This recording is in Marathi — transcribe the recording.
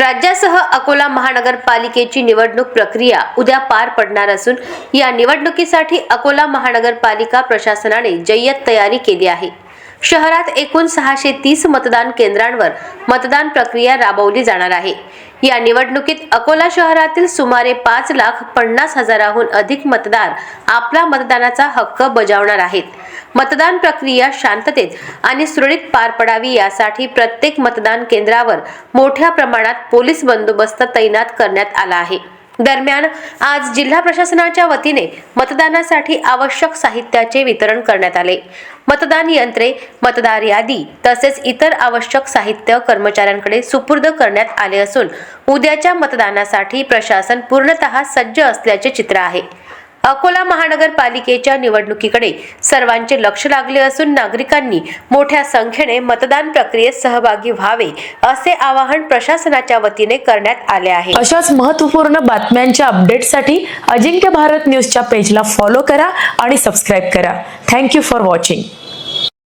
राज्यासह अकोला महानगरपालिकेची निवडणूक प्रक्रिया उद्या पार पडणार असून या निवडणुकीसाठी अकोला महानगरपालिका प्रशासनाने जय्यत तयारी केली आहे. शहरात एकूण सहाशे तीस मतदान केंद्रांवर मतदान प्रक्रिया राबवली जाणार आहे. या निवडणुकीत अकोला शहरातील सुमारे पाच लाख पन्नास हजाराहून अधिक मतदार आपला मतदानाचा हक्क बजावणार आहेत. मतदान प्रक्रिया शांततेत आणि सुरळीत पार पडावी यासाठी प्रत्येक मतदान केंद्रावर मोठ्या प्रमाणात पोलीस बंदोबस्त तैनात करण्यात आला आहे. दरम्यान आज जिल्हा प्रशासनाच्या वतीने मतदानासाठी आवश्यक साहित्याचे वितरण करण्यात आले. मतदान यंत्रे मतदार यादी तसेच इतर आवश्यक साहित्य कर्मचाऱ्यांकडे सुपूर्द करण्यात आले असून उद्याच्या मतदानासाठी प्रशासन पूर्णतः सज्ज असल्याचे चित्र आहे. अकोला महानगरपालिकेच्या निवडणुकीकडे सर्वांचे लक्ष लागले असून नागरिकांनी मोठ्या संख्येने मतदान प्रक्रियेत सहभागी व्हावे असे आवाहन प्रशासनाच्या वतीने करण्यात आले आहे. अशाच महत्त्वपूर्ण बातम्यांच्या अपडेटसाठी अजिंक्य भारत न्यूजच्या पेजला फॉलो करा आणि सबस्क्राईब करा. Thank you for watching.